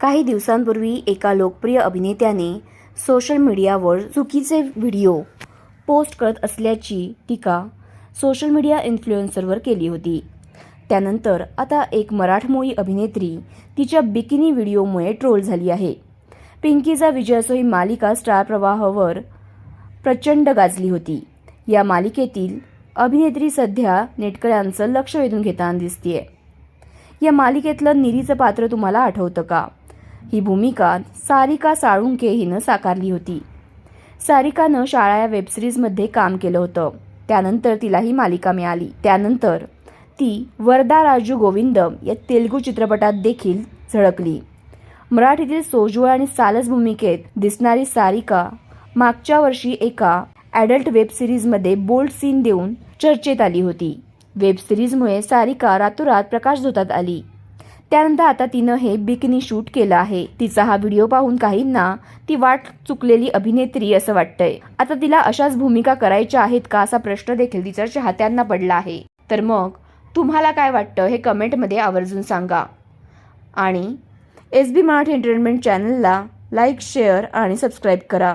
काही दिवसांपूर्वी एका लोकप्रिय अभिनेत्याने सोशल मीडियावर चुकीचे व्हिडिओ पोस्ट करत असल्याची टीका सोशल मीडिया इन्फ्लुएन्सरवर केली होती. त्यानंतर आता एक मराठमोळी अभिनेत्री तिच्या बिकिनी व्हिडिओमुळे ट्रोल झाली आहे. पिंकीचा विजयासोई मालिका स्टार प्रवाहावर प्रचंड गाजली होती. या मालिकेतील अभिनेत्री सध्या नेटकऱ्यांचं लक्ष वेधून घेताना दिसतीये. या मालिकेतलं निरीचं पात्र तुम्हाला आठवतं का? ही भूमिका सारिका साळुंके हिनं साकारली होती. सारिकानं शाळा या वेबसिरीजमध्ये काम केलं होतं. त्यानंतर तिला ही मालिका मिळाली. त्यानंतर ती वरदा राजू गोविंद या तेलुगू चित्रपटात देखील झळकली. मराठीतील सोजवळ आणि सालस भूमिकेत दिसणारी सारिका मागच्या वर्षी एका ॲडल्ट वेब सिरीजमध्ये बोल्ड सीन देऊन चर्चेत आली होती. वेब सिरीजमुळे सारिका रातोरात प्रकाशझोतात आली. त्यानंतर आता तिनं हे बिकनी शूट केलं आहे. तिचा हा व्हिडिओ पाहून काहींना ती वाट चुकलेली अभिनेत्री असं वाटतंय. आता तिला अशाच भूमिका करायच्या आहेत का असा प्रश्न देखील तिच्या चाहत्यांना पडला आहे. तर मग तुम्हाला काय वाटतं हे कमेंटमध्ये आवर्जून सांगा. आणि एस बी मराठी एंटरटेनमेंट चॅनलला लाईक शेअर आणि सबस्क्राईब करा.